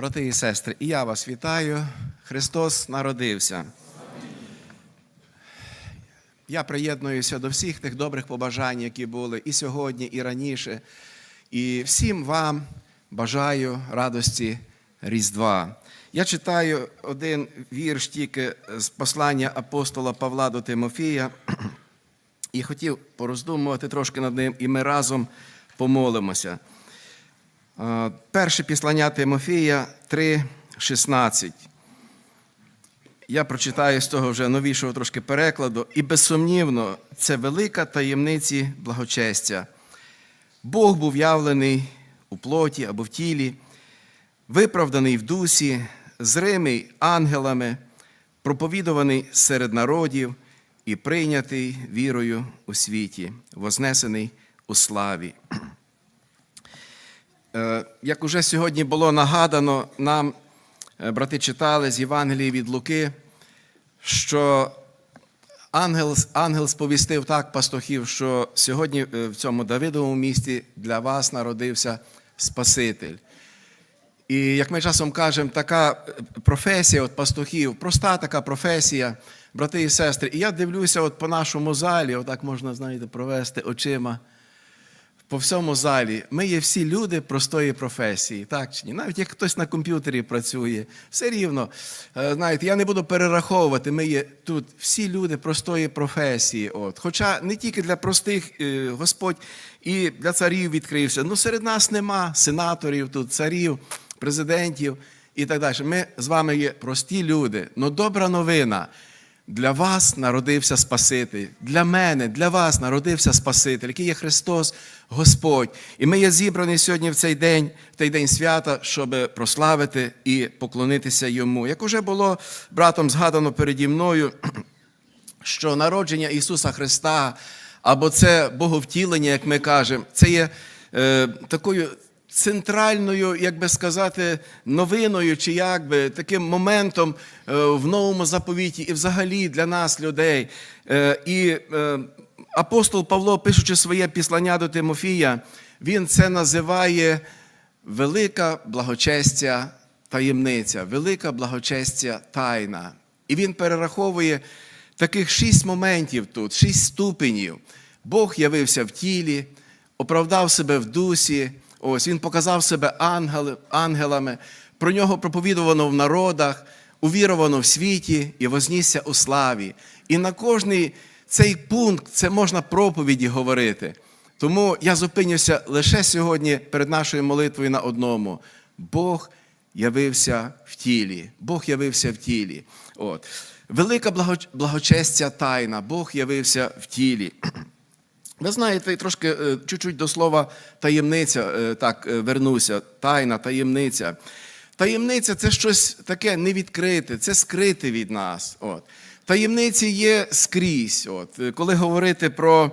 Брати і сестри, і я вас вітаю. Христос народився. Я приєднуюся до всіх тих добрих побажань, які були і сьогодні, і раніше. І всім вам бажаю радості Різдва. Я читаю один вірш тільки з послання апостола Павла до Тимофія і хотів пороздумувати трошки над ним, і ми разом помолимося. Е, Перше післання Тимофія 3,16. Я прочитаю з того вже новішого трошки перекладу. І безсумнівно, це велика таємниці благочестя. Бог був явлений у плоті або в тілі, виправданий в дусі, зримий ангелами, проповідуваний серед народів і прийнятий вірою у світі, вознесений у славі. Е, Як уже сьогодні було нагадано, нам е, брати читали з Євангелії від Луки, що ангел, ангел сповістив так пастухів, що сьогодні е, в цьому Давидовому місті для вас народився Спаситель. І як ми часом кажемо, така професія от пастухів, проста така професія, брати і сестри. І я дивлюся от по нашому залі, отак можна, знаєте, провести очима по всьому залі. Ми є всі люди простої професії, так чи ні? Навіть як хтось на комп'ютері працює, все рівно. Е, Знаєте, я не буду перераховувати. Ми є тут всі люди простої професії. От. Хоча не тільки для простих е, Господь і для царів відкрився. Ну, серед нас нема сенаторів, тут царів, президентів і так далі. Ми з вами є прості люди. Ну добра новина. Для вас народився Спаситель, для мене, для вас народився Спаситель, який є Христос, Господь. І ми є зібрані сьогодні в цей день, в той день свята, щоб прославити і поклонитися йому. Як уже було братом згадано переді мною, що народження Ісуса Христа, або це Боговтілення, як ми кажемо, це є е, такою центральною, як би сказати, новиною, чи як би, таким моментом е, в новому заповіті і взагалі для нас, людей. Е, і е, апостол Павло, пишучи своє післання до Тимофія, він це називає велика благочестя таємниця, велика благочестя тайна. І він перераховує таких шість моментів тут, шість ступенів. Бог явився в тілі, оправдав себе в дусі. Ось він показав себе ангелами, про нього проповідувано в народах, увіровано в світі і вознісся у славі. І на кожний цей пункт це можна проповіді говорити. Тому я зупинюся лише сьогодні перед нашою молитвою на одному. Бог явився в тілі. Бог явився в тілі. От. Велика благочестя тайна. Бог явився в тілі. Ви знаєте, трошки е, чуть-чуть до слова таємниця, е, так е, вернуся, тайна, таємниця. Таємниця це щось таке невідкрите, це скрите від нас. От. Таємниці є скрізь. От. Е, Коли говорити про,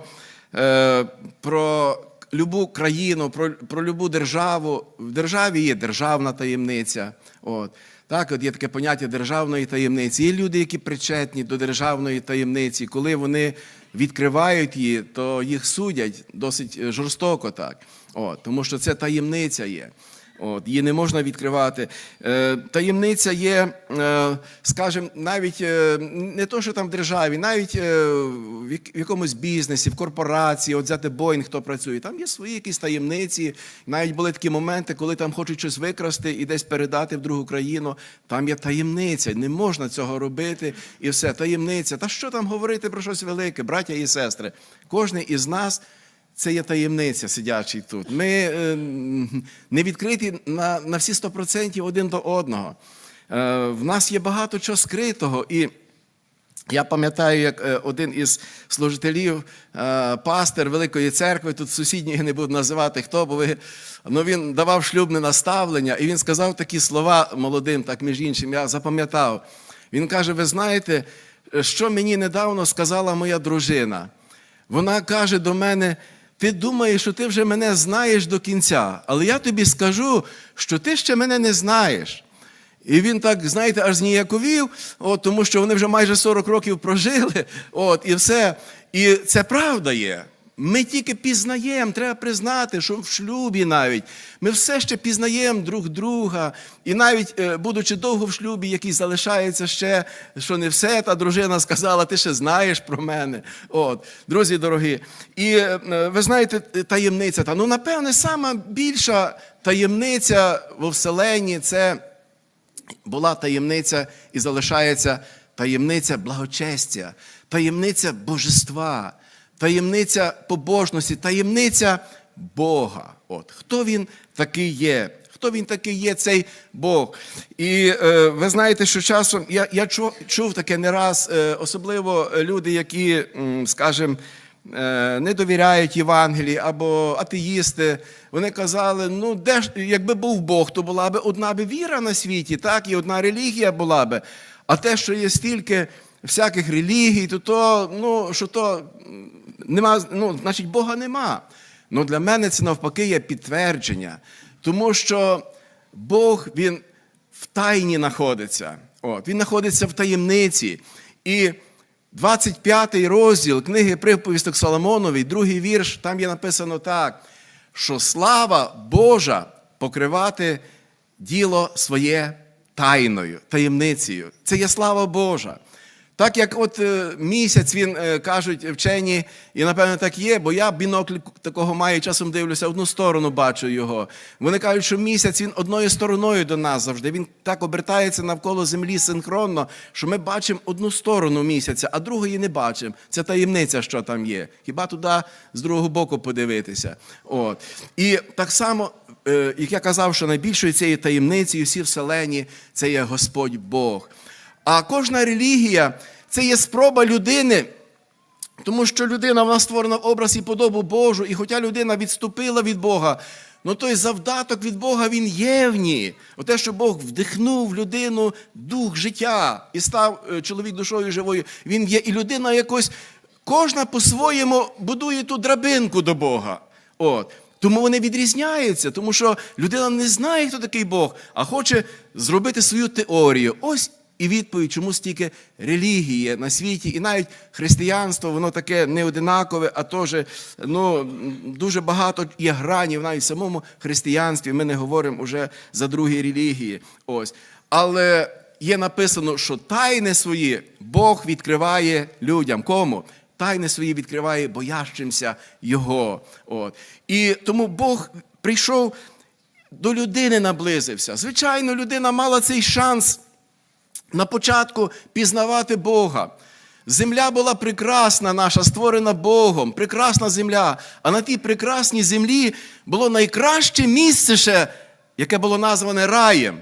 е, про любу країну, про, про любу державу, в державі є державна таємниця. От. Так, от є таке поняття державної таємниці. Є люди, які причетні до державної таємниці. Коли вони відкривають її, то їх судять досить е, жорстоко так. От, тому що це таємниця є. От, її не можна відкривати. Е, таємниця є, е, скажімо, навіть е, не то, що там в державі, навіть е, в в якомусь бізнесі, в корпорації, от взяти Боїнг, хто працює, там є свої якісь таємниці. Навіть були такі моменти, коли там хочуть щось викрасти і десь передати в другу країну. Там є таємниця, не можна цього робити і все. Таємниця. Та що там говорити про щось велике, браття і сестри? Кожен із нас. Це є таємниця, сидячий тут. Ми е, не відкриті на, на всі 100% один до одного. Е, в нас є багато чого скритого. І я пам'ятаю, як е, один із служителів, е, пастир Великої церкви, тут сусідній я не буду називати хто, бо ви, ну, він давав шлюбне наставлення, і він сказав такі слова молодим, так між іншим, я запам'ятав. Він каже: ви знаєте, що мені недавно сказала моя дружина? Вона каже до мене: ти думаєш, що ти вже мене знаєш до кінця, але я тобі скажу, що ти ще мене не знаєш. І він так, знаєте, аж зніяковів, от, тому що вони вже майже 40 років прожили, от, і все. І це правда є. Ми тільки пізнаємо, треба признати, що в шлюбі навіть ми все ще пізнаємо друг друга. І навіть, е, будучи довго в шлюбі, який залишається ще, що не все, та дружина сказала, ти ще знаєш про мене. От, друзі дорогі. І е, ви знаєте, таємниця. Та ну, напевне, сама більша таємниця во вселенні це була таємниця і залишається таємниця благочестя, таємниця божества, таємниця побожності, таємниця Бога. От хто він такий є? Хто він такий є, цей Бог? І е, ви знаєте, що часом я, я чув, чув таке не раз, е, особливо люди, які, скажімо, е, не довіряють Євангелії або атеїсти. Вони казали: ну, де ж, якби був Бог, то була б одна б віра на світі, так, і одна релігія була б. А те, що є стільки всяких релігій, то то, ну, що то нема, ну, значить, Бога нема. Ну, для мене це навпаки є підтвердження, тому що Бог він в тайні знаходиться. От, він знаходиться в таємниці. І 25 розділ книги приповісток Соломоновій, другий вірш, там є написано так, що слава Божа покривати діло своє тайною, таємницею. Це є слава Божа. Так як от е, місяць він е, кажуть вчені, і напевно так є, бо я бінокль такого маю, часом дивлюся, одну сторону бачу його. Вони кажуть, що місяць він одною стороною до нас завжди. Він так обертається навколо землі синхронно, що ми бачимо одну сторону місяця, а другої не бачимо. Це таємниця, що там є. Хіба туди з другого боку подивитися? От. І так само, е, як я казав, що найбільшою цією таємницею всі вселені це є Господь Бог. А кожна релігія це є спроба людини, тому що людина вона створена в образ і подобу Божу, і хоча людина відступила від Бога, ну той завдаток від Бога він є в ній. Оте, що Бог вдихнув в людину дух життя і став е, чоловік душою живою, він є. І людина якось, кожна по-своєму будує ту драбинку до Бога. От. Тому вони відрізняються, тому що людина не знає, хто такий Бог, а хоче зробити свою теорію. Ось і відповідь, чому стільки релігії на світі, і навіть християнство, воно таке не одинакове, а теж ну, дуже багато є гранів навіть в самому християнстві. Ми не говоримо вже за другі релігії. Ось. Але є написано, що тайни свої Бог відкриває людям. Кому? Тайни свої відкриває боящимся Його. От. І тому Бог прийшов до людини, наблизився. Звичайно, людина мала цей шанс на початку пізнавати Бога. Земля була прекрасна наша, створена Богом, прекрасна земля. А на тій прекрасній землі було найкраще місце, ще, яке було назване раєм.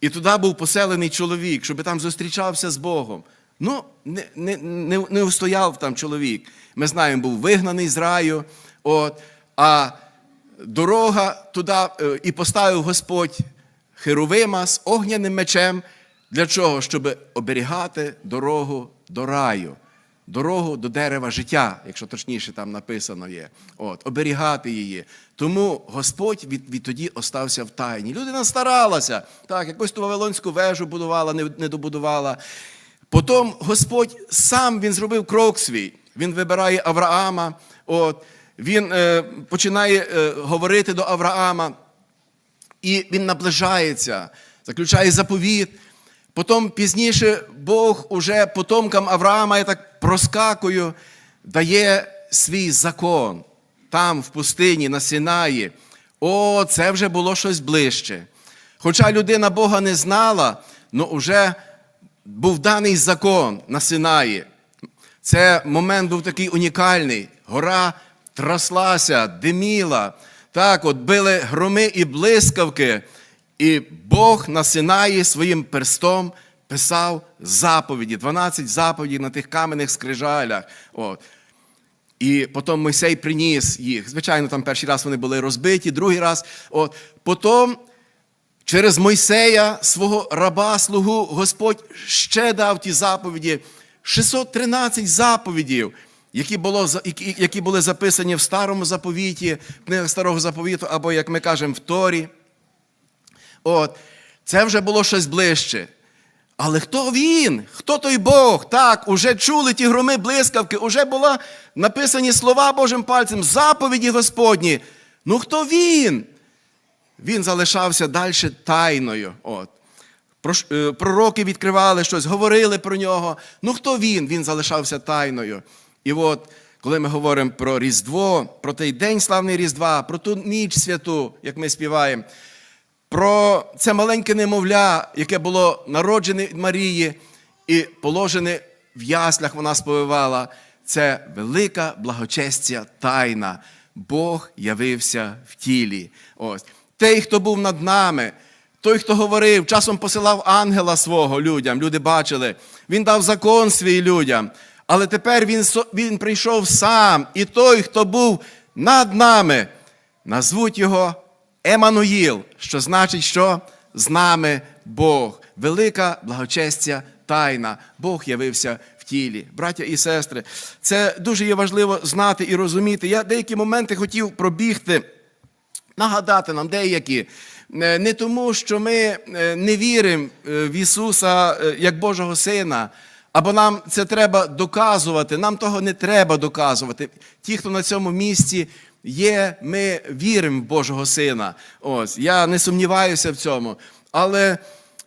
І туди був поселений чоловік, щоб там зустрічався з Богом. Ну, не не, не, не устояв там чоловік. Ми знаємо, був вигнаний з раю. От, а дорога туди е, і поставив Господь Херовима з огняним мечем. Для чого? Щоб оберігати дорогу до раю, дорогу до дерева життя, якщо точніше там написано є. От, Оберігати її. Тому Господь від, відтоді остався в тайні. Людина старалася, так, якусь ту Вавилонську вежу будувала, не, не добудувала. Потім Господь сам він зробив крок свій. Він вибирає Авраама, от, він е, починає е, говорити до Авраама, і він наближається, заключає заповіт. Потім пізніше Бог уже потомкам Авраама, я так проскакую, дає свій закон там, в пустині, на Синаї. О, це вже було щось ближче. Хоча людина Бога не знала, але вже був даний закон на Синаї. Це момент був такий унікальний. Гора траслася, диміла. Так, от били громи і блискавки. І Бог на Синаї своїм перстом писав заповіді, 12 заповідей на тих каменних скрижалях. От. І потім Мойсей приніс їх. Звичайно, там перший раз вони були розбиті, другий раз. От. Потім через Мойсея, свого раба, слугу, Господь ще дав ті заповіді. 613 заповідів, які, було, які, були записані в старому заповіті, в книгах старого заповіту, або, як ми кажемо, в Торі. От, Це вже було щось ближче. Але хто він? Хто той Бог? Так, уже чули ті громи блискавки, уже була написані слова Божим пальцем, заповіді Господні. Ну хто він? Він залишався далі тайною. От. Е, Пророки відкривали щось, говорили про нього. Ну хто він? Він залишався тайною. І от, коли ми говоримо про Різдво, про той день славний Різдва, про ту ніч святу, як ми співаємо, про це маленьке немовля, яке було народжене від Марії і положене в яслях, вона сповивала. Це велика благочестя тайна. Бог явився в тілі. Ось. Той, хто був над нами, той, хто говорив, часом посилав ангела свого людям, люди бачили. Він дав закон свій людям. Але тепер він, він прийшов сам, і той, хто був над нами, назвуть його Еммануїл, що значить, що з нами Бог. Велика благочестя тайна. Бог явився в тілі. Браття і сестри, це дуже є важливо знати і розуміти. Я деякі моменти хотів пробігти, нагадати нам деякі. Е, Не тому, що ми е, не віримо е, в Ісуса як Божого Сина, або нам це треба доказувати. Нам того не треба доказувати. Ті, хто на цьому місці є, ми віримо в Божого Сина. Ось я не сумніваюся в цьому. Але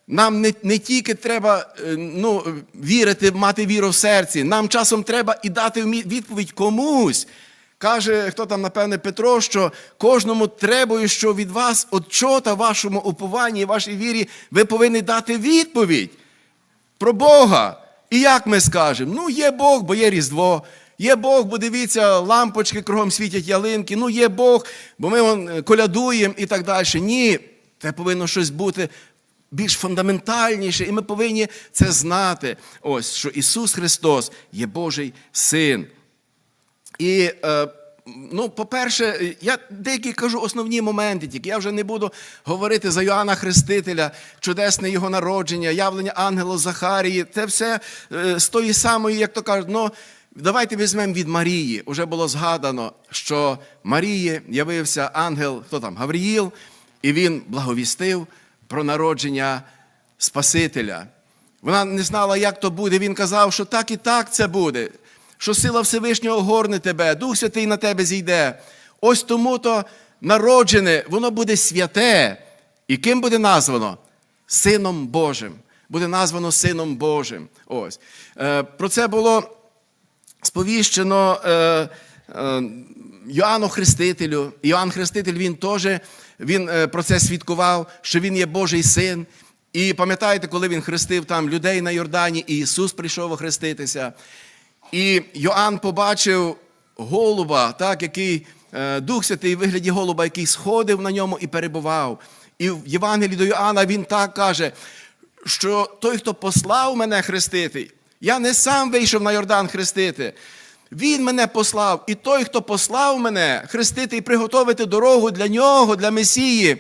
нам не, не тільки треба е, ну, вірити, мати віру в серці, нам часом треба і дати відповідь комусь. Каже, хто там, напевне, Петро, що кожному требує, що від вас отчота вашому упованні вашій вірі, ви повинні дати відповідь про Бога. І як ми скажемо? Ну, є Бог, бо є Різдво. Є Бог, бо дивіться, лампочки кругом світять ялинки. Ну, є Бог, бо ми вон, е, колядуємо і так далі. Ні, це повинно щось бути більш фундаментальніше, і ми повинні це знати. Ось, що Ісус Христос є Божий Син. І, е, ну, по-перше, я деякі кажу основні моменти, тільки я вже не буду говорити за Йоанна Хрестителя, чудесне його народження, явлення ангела Захарії. Це все е, з тої самої, як то кажуть, ну, давайте візьмемо від Марії. Уже було згадано, що Марії явився ангел, хто там, Гавріїл, і він благовістив про народження Спасителя. Вона не знала, як то буде. Він казав, що так і так це буде, що сила Всевишнього горне тебе, Дух Святий на тебе зійде. Ось тому то народжене, воно буде святе. І ким буде названо? Сином Божим. Буде названо Сином Божим. Ось. Е, Про це було сповіщено е, е, Йоанну Хрестителю. Іоанн Хреститель він теж він е, про це свідкував, що він є Божий син. І пам'ятаєте, коли він хрестив там людей на Йордані, і Ісус прийшов охреститися. І Йоанн побачив голуба, так, який е, Дух Святий в вигляді голуба, який сходив на ньому і перебував. І в Євангелії до Йоанна він так каже, що той, хто послав мене хрестити, я не сам вийшов на Йордан хрестити. Він мене послав, і той, хто послав мене хрестити і приготовити дорогу для нього, для Месії,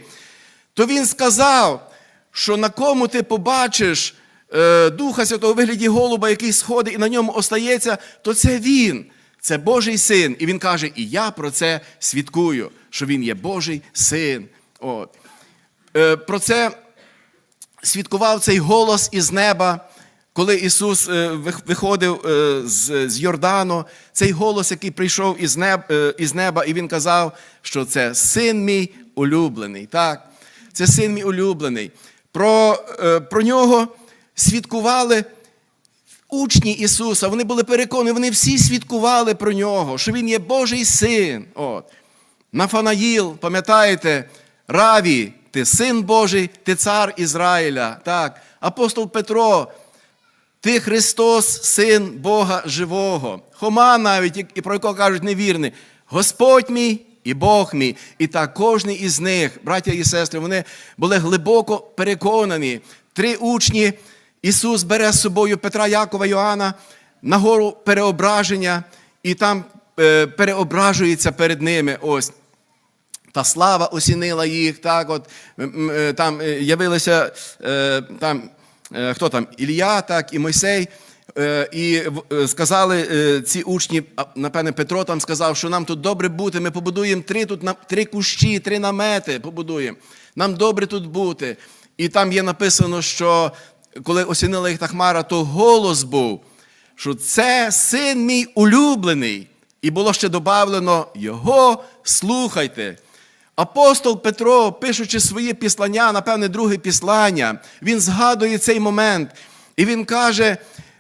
то він сказав, що на кому ти побачиш е, Духа Святого у вигляді голуба, який сходить і на ньому остається, то це він, це Божий син. І він каже: І я про це свідкую, що він є Божий син. От. Е, про це свідкував цей голос із неба, коли Ісус е, виходив е, з, Йордану, цей голос, який прийшов із неба, і він казав, що це син мій улюблений. Так? Це син мій улюблений. Про, е, про нього свідкували учні Ісуса, вони були переконані, вони всі свідкували про нього, що Він є Божий син. От. Нафанаїл, пам'ятаєте, Раві, ти син Божий, ти цар Ізраїля. Так. Апостол Петро, ти Христос, син Бога живого. Хома навіть, і- про якого кажуть невірний. Господь мій і Бог мій. І так кожен із них, браття і сестри, вони були глибоко переконані. Три учні Ісус бере з собою Петра, Якова, Йоанна на гору переображення, і там е, переображується перед ними. Ось та слава осінила їх, так от е, там е, явилися там, хто там, Ілля, так, і Мойсей. Е, І е, сказали е, ці учні, напевне, Петро там сказав, що нам тут добре бути. Ми побудуємо три тут три кущі, три намети побудуємо. Нам добре тут бути. І там є написано, що коли осінила їх та хмара, то голос був, що це син мій улюблений. І було ще додавлено Його слухайте. Апостол Петро, пишучи свої післання, напевне, друге післання, він згадує цей момент. І він каже: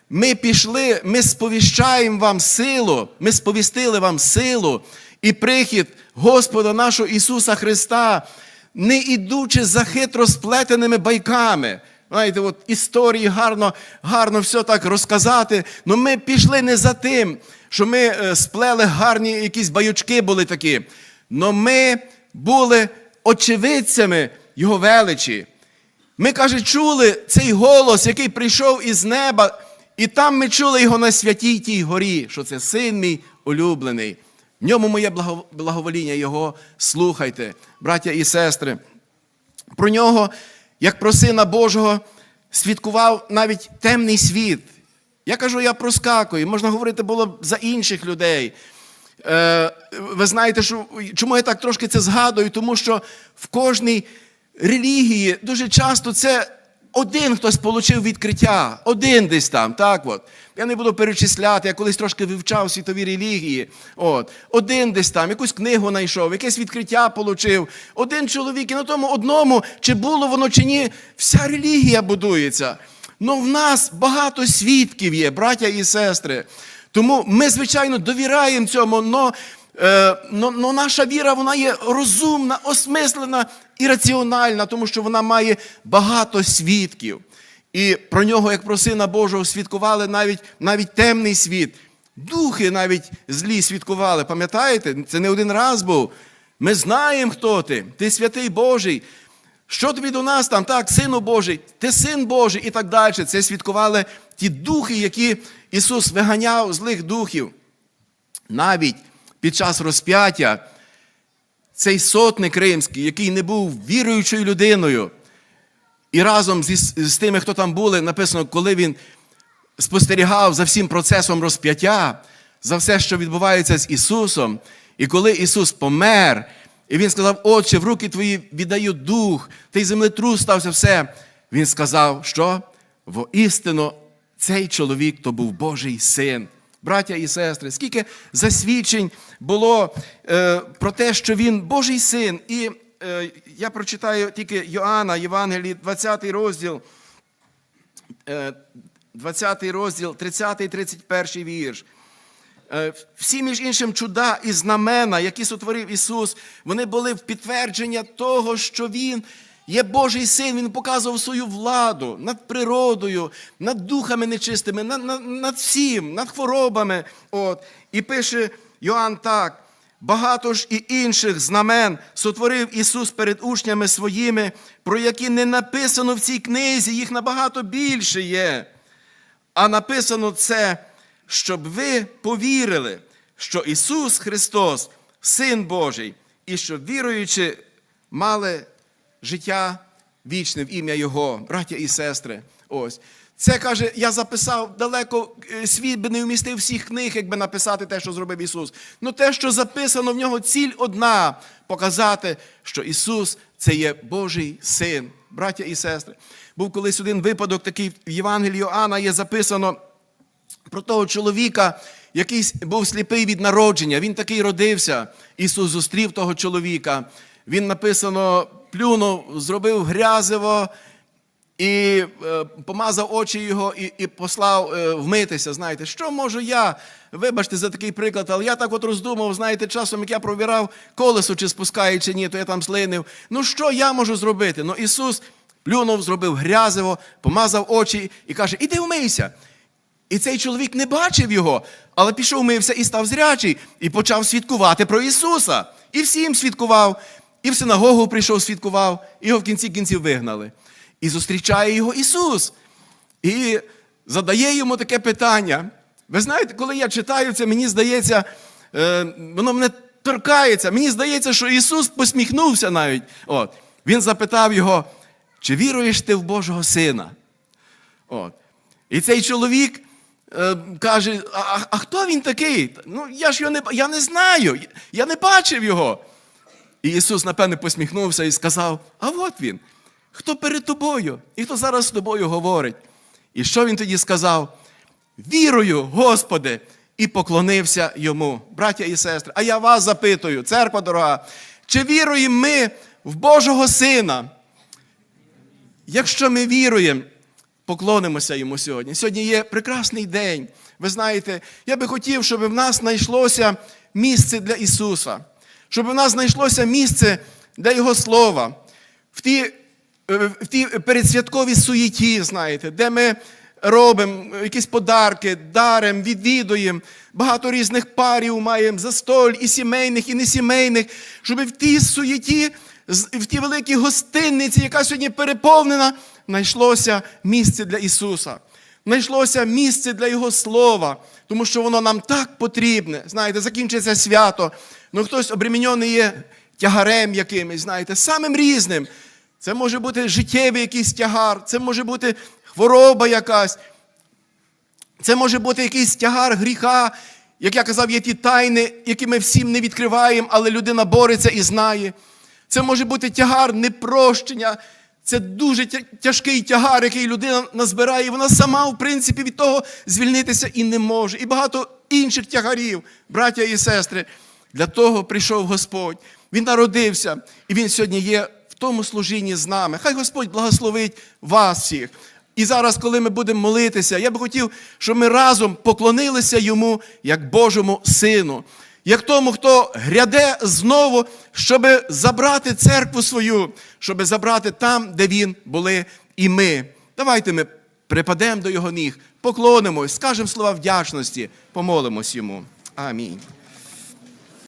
ми пішли, ми сповіщаємо вам силу, ми сповістили вам силу і прихід Господа нашого Ісуса Христа, не ідучи за хитро сплетеними байками. Знаєте, от історії гарно, гарно все так розказати. але ми пішли не за тим, що ми е, сплели гарні якісь байочки були такі. Но ми були очевидцями Його величі. Ми, каже, чули цей голос, який прийшов із неба, і там ми чули його на святій тій горі, що це син мій улюблений. В ньому моє благовоління, його слухайте, браття і сестри. Про нього, як про сина Божого, свідкував навіть темний світ. Я кажу, я проскакую, можна говорити було б за інших людей. Е, ви знаєте, що, чому я так трошки це згадую? Тому що в кожній релігії дуже часто це один хтось отримав відкриття, один десь там. так от. Я не буду перечисляти, я колись трошки вивчав світові релігії. От. Один десь там, якусь книгу знайшов, якесь відкриття отримав. Один чоловік, і на тому одному, чи було воно, чи ні, вся релігія будується. Ну в нас багато свідків є, браття і сестри. Тому ми, звичайно, довіряємо цьому, но, е, но, но наша віра вона є розумна, осмислена і раціональна, тому що вона має багато свідків. І про нього, як про сина Божого, свідкували навіть, навіть темний світ. Духи навіть злі свідкували. Пам'ятаєте? Це не один раз був. Ми знаємо, хто ти. Ти святий Божий. Що тобі до нас там? Так, сину Божий, ти син Божий і так далі. Це свідкували ті духи, які Ісус виганяв злих духів. Навіть під час розп'яття цей сотник римський, який не був віруючою людиною, і разом зі, з тими, хто там були, написано, коли він спостерігав за всім процесом розп'яття, за все, що відбувається з Ісусом, і коли Ісус помер, і Він сказав, Отче, в руки твої віддаю дух, той землетрус стався все. Він сказав, що воістину цей чоловік то був Божий син. Браття і сестри, скільки засвідчень було е, про те, що він Божий син. І е, я прочитаю тільки Йоанна, Євангелії, 20 розділ, е, 20 розділ, 30 31 вірш. Е, Всі, між іншим, чуда і знамена, які сотворив Ісус, вони були в підтвердження того, що Він є Божий син, Він показував свою владу над природою, над духами нечистими, над, над, над всім, над хворобами. От. І пише Йоанн так. Багато ж і інших знамен сотворив Ісус перед учнями своїми, про які не написано в цій книзі, їх набагато більше є. А написано це, щоб ви повірили, що Ісус Христос, Син Божий, і щоб віруючи, мали життя вічне в ім'я Його, браття і сестри. Ось. Це каже, я записав далеко, е, світ би не вмістив всіх книг, якби написати те, що зробив Ісус. Ну те, що записано в нього, ціль одна показати, що Ісус це є Божий син, браття і сестри. Був колись один випадок, такий в Євангелії Йоанна є записано про того чоловіка, який був сліпий від народження. Він такий родився. Ісус зустрів того чоловіка. Він написано, плюнув, зробив грязиво і е, помазав очі його і, і послав е, вмитися. Знаєте, що можу я? Вибачте за такий приклад, але я так от роздумав, знаєте, часом, як я провірав колесо, чи спускає, чи ні, то я там слинив. Ну що я можу зробити? Ну Ісус плюнув, зробив грязиво, помазав очі і каже: Іди вмийся. І цей чоловік не бачив його, але пішов, мився і став зрячий, і почав свідкувати про Ісуса. І всім свідкував, і в синагогу прийшов, свідкував, його в кінці кінців вигнали. І зустрічає його Ісус. І задає йому таке питання. Ви знаєте, коли я читаю це, мені здається, е, воно мене торкається. Мені здається, що Ісус посміхнувся навіть. От. Він запитав його, чи віруєш ти в Божого Сина? От. І цей чоловік е, каже: а, а хто він такий? Ну, я ж його не, я не знаю, я не бачив його. І Ісус, напевне, посміхнувся і сказав: А от він. хто перед тобою і хто зараз з тобою говорить. І що він тоді сказав? Вірую, Господи, і поклонився йому, браття і сестри. А я вас запитую, церква дорога, чи віруємо ми в Божого Сина? Якщо ми віруємо, поклонимося йому сьогодні. Сьогодні є прекрасний день. Ви знаєте, я би хотів, щоб в нас знайшлося місце для Ісуса, щоб в нас знайшлося місце для Його Слова, в тій, е, в тій передсвятковій суєті, знаєте, де ми робимо якісь подарки, даримо, відвідуємо, багато різних парів маємо, застоль, і сімейних, і несімейних, щоб в тій суєті, в тій великій гостинниці, яка сьогодні переповнена, знайшлося місце для Ісуса. Знайшлося місце для Його Слова, тому що воно нам так потрібне. Знаєте, закінчиться свято. Ну хтось обремінений є тягарем якимось, знаєте, самим різним. Це може бути життєвий якийсь тягар, це може бути хвороба якась, це може бути якийсь тягар гріха. Як я казав, є ті тайни, які ми всім не відкриваємо, але людина бореться і знає. Це може бути тягар непрощення. Це дуже тяжкий тягар, який людина назбирає, і вона сама, в принципі, від того звільнитися і не може. І багато інших тягарів, браття і сестри. Для того прийшов Господь. Він народився, і Він сьогодні є в тому служінні з нами. Хай Господь благословить вас всіх. І зараз, коли ми будемо молитися, я би хотів, щоб ми разом поклонилися йому як Божому Сину, як тому, хто гряде знову, щоб забрати церкву свою, щоб забрати там, де він були і ми. Давайте ми припадемо до його ніг, поклонимось, скажемо слова вдячності, помолимось йому. Амінь.